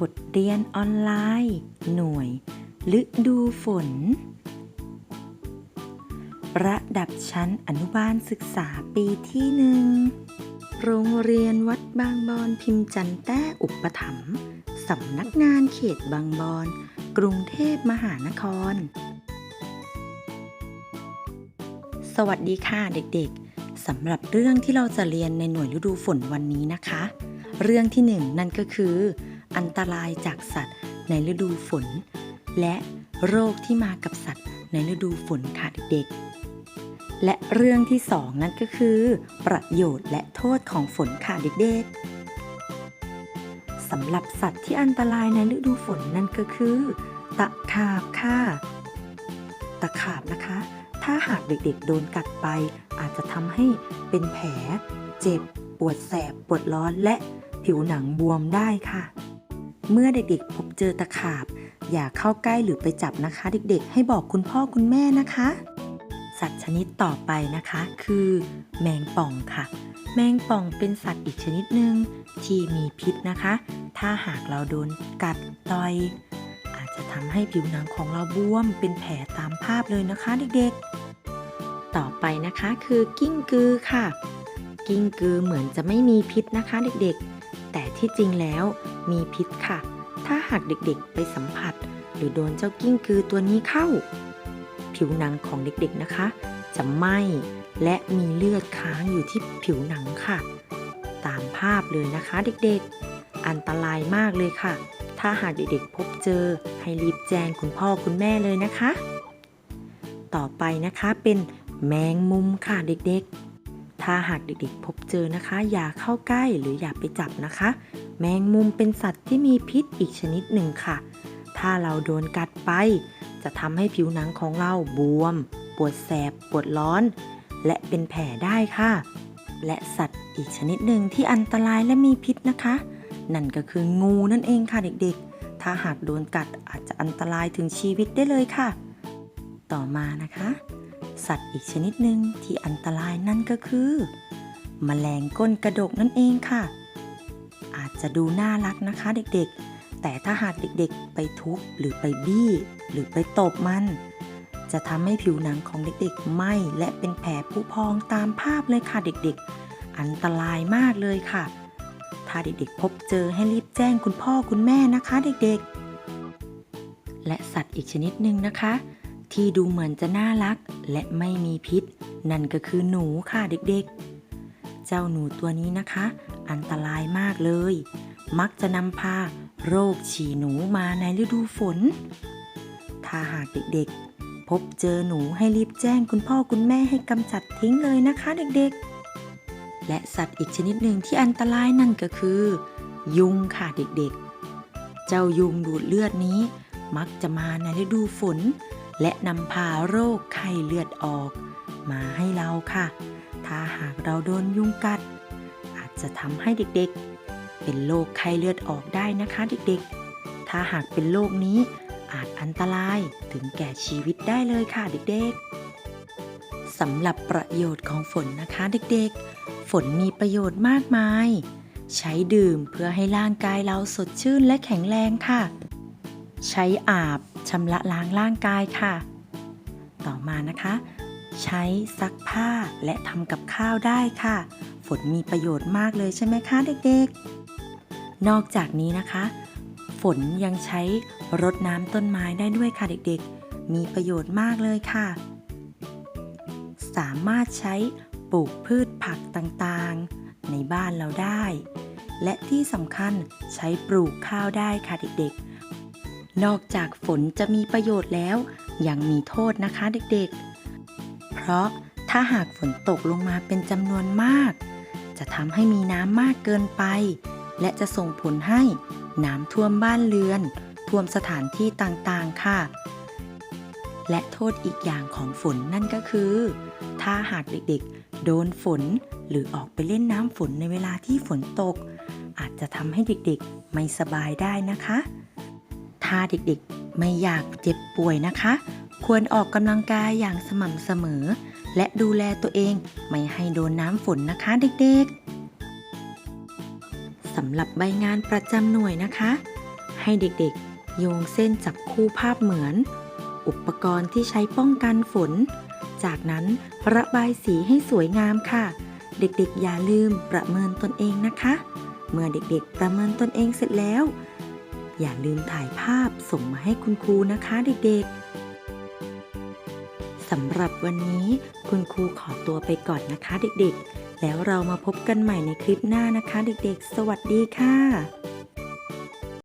บทเรียนออนไลน์ หน่วย ฤดูฝน ระดับชั้นอนุบาลศึกษาปีที่หนึ่ง โรงเรียนวัดบางบอนพิมพ์จันแต้อุปถัมภ์สำนักงานเขตบางบอน กรุงเทพมหานคร สวัสดีค่ะเด็กๆ สำหรับเรื่องที่เราจะเรียนในหน่วยฤดูฝนวันนี้นะคะ เรื่องที่หนึ่งนั่นก็คือ อันตรายจากสัตว์ในฤดูฝน และโรคที่มากับสัตว์ในฤดูฝนค่ะเด็กๆ และเรื่องที่สองนั่นก็คือ ประโยชน์และโทษของฝนค่ะเด็กๆสำหรับสัตว์ที่อันตรายในฤดูฝนนั่นก็คือ ตะขาบค่ะ ตะขาบนะคะ ถ้าหากเด็กๆ โดนกัดไป อาจจะทำให้เป็นแผล เจ็บ ปวดแสบ ปวดร้อนและผิวหนังบวมได้ค่ะ เมื่อเด็กๆ พบเจอตะขาบ อย่าเข้าใกล้หรือไปจับนะคะ เด็กๆ ให้บอกคุณพ่อคุณแม่นะคะ สัตว์ชนิดต่อไปนะคะ คือ แมงป่องค่ะ แมงป่องเป็นสัตว์อีกชนิดหนึ่งที่มีพิษนะคะ ถ้าหากเราโดนกัดต่อย อาจจะทำให้ผิวหนังของเราบวมเป็นแผลตามภาพเลยนะคะ เด็กๆ ต่อไปนะคะคือกิ้งกือค่ะ กิ้งกือเหมือนจะไม่มีพิษนะคะ เด็กๆ แต่ที่จริงแล้วมีพิษค่ะ ถ้าหากเด็กๆไปสัมผัส หรือโดนเจ้ากิ้งกือตัวนี้เข้า ผิวหนังของเด็กๆนะคะ จะไหม้และมีเลือดค้างอยู่ที่ผิวหนังค่ะ ตามภาพเลยนะคะเด็กๆ อันตรายมากเลยค่ะ ถ้าหากเด็กๆพบเจอให้รีบแจ้งคุณพ่อคุณแม่เลยนะคะ ต่อไปนะคะเป็นแมงมุมค่ะเด็กๆ ถ้าหากเด็กๆพบเจอนะคะ อย่าเข้าใกล้หรืออย่าไปจับนะคะ แมงมุมเป็นสัตว์ที่มีพิษอีกชนิดหนึ่งค่ะ ถ้าเราโดนกัดไป จะทำให้ผิวหนังของเราบวม ปวดแสบ ปวดร้อน และเป็นแผลได้ค่ะ และสัตว์อีกชนิดหนึ่งที่อันตรายและมีพิษนะคะ นั่นก็คืองูนั่นเองค่ะเด็กๆ ถ้าหากโดนกัดอาจจะอันตรายถึงชีวิตได้เลยค่ะ ต่อมานะคะ สัตว์อีกชนิดหนึ่งที่อันตรายนั่นก็คือแมลงก้นกระดกนั่นเองค่ะ อาจจะดูน่ารักนะคะเด็กๆ แต่ถ้าหากเด็กๆ ไปทุบหรือไปบี้ หรือไปตบมัน จะทำให้ผิวหนังของเด็กๆไหม้และเป็นแผลผุพองตามภาพเลยค่ะเด็กๆ อันตรายมากเลยค่ะ ถ้าเด็กๆ พบเจอให้รีบแจ้งคุณพ่อคุณแม่นะคะเด็กๆ และสัตว์อีกชนิดหนึ่งนะคะ ที่ดูเหมือนจะน่ารักและไม่มีพิษ นั่นก็คือหนูค่ะเด็กๆ เจ้าหนูตัวนี้นะคะ อันตรายมากเลย มักจะนำพาโรคฉี่หนูมาในฤดูฝน ถ้าหากเด็กๆ พบเจอหนูให้รีบแจ้งคุณพ่อคุณแม่ให้กำจัดทิ้งเลยนะคะเด็กๆ และสัตว์อีกชนิดหนึ่งที่อันตรายนั่นก็คือ ยุงค่ะเด็กๆ เจ้ายุงดูดเลือดนี้ มักจะมาในฤดูฝน และนำพาโรคไข้เลือดออก มาให้เราค่ะ ถ้าหากเราโดนยุงกัด อาจจะทำให้เด็กๆ เป็นโรคไข้เลือดออกได้นะคะเด็กๆ ถ้าหากเป็นโรคนี้อาจอันตรายถึงแก่ชีวิตได้เลยค่ะเด็กๆ สำหรับประโยชน์ของฝนนะคะเด็กๆ ฝนมีประโยชน์มากมาย ใช้ดื่มเพื่อให้ร่างกายเราสดชื่นและแข็งแรงค่ะ ใช้อาบ ชำระล้างร่างกายค่ะ ต่อมานะคะ ใช้ซักผ้าและทำกับข้าวได้ค่ะ ฝนมีประโยชน์มากเลยใช่ไหมคะเด็กๆ นอกจากนี้นะคะ ฝนยังใช้รดน้ำต้นไม้ได้ด้วยค่ะเด็กๆ มีประโยชน์มากเลยค่ะ สามารถใช้ปลูกพืชผักต่างๆ ในบ้านเราได้ และที่สำคัญใช้ปลูกข้าวได้ค่ะเด็กๆ นอกจากฝนจะมีประโยชน์แล้ว ยังมีโทษนะคะเด็กๆ เพราะถ้าหากฝนตกลงมาเป็นจำนวนมาก จะทำให้มีน้ำมากเกินไป และจะส่งผลให้น้ำท่วมบ้านเรือน ท่วมสถานที่ต่างๆ ค่ะ และโทษอีกอย่างของฝนนั่นก็คือ ถ้าหากเด็กๆ โดนฝนหรือออกไปเล่นน้ำฝนในเวลาที่ฝนตก อาจจะทำให้เด็กๆ ไม่สบายได้นะคะ ถ้าเด็กๆไม่อยากเจ็บป่วยนะคะ ควรออกกำลังกายอย่างสม่ำเสมอ และดูแลตัวเองไม่ให้โดนน้ำฝนนะคะเด็กๆสำหรับใบงานประจำหน่วยนะคะ ให้เด็กๆ โยงเส้นจับคู่ภาพเหมือน อุปกรณ์ที่ใช้ป้องกันฝน จากนั้นระบายสีให้สวยงามค่ะ เด็กๆ อย่าลืมประเมินตนเองนะคะ เมื่อเด็กๆ ประเมินตนเองเสร็จแล้ว อย่าลืมถ่ายภาพส่งมาให้คุณครูนะคะเด็กๆสำหรับวันนี้คุณครูขอตัวไปก่อนนะคะเด็กๆ แล้วเรามาพบกันใหม่ในคลิปหน้านะคะเด็กๆ สวัสดีค่ะ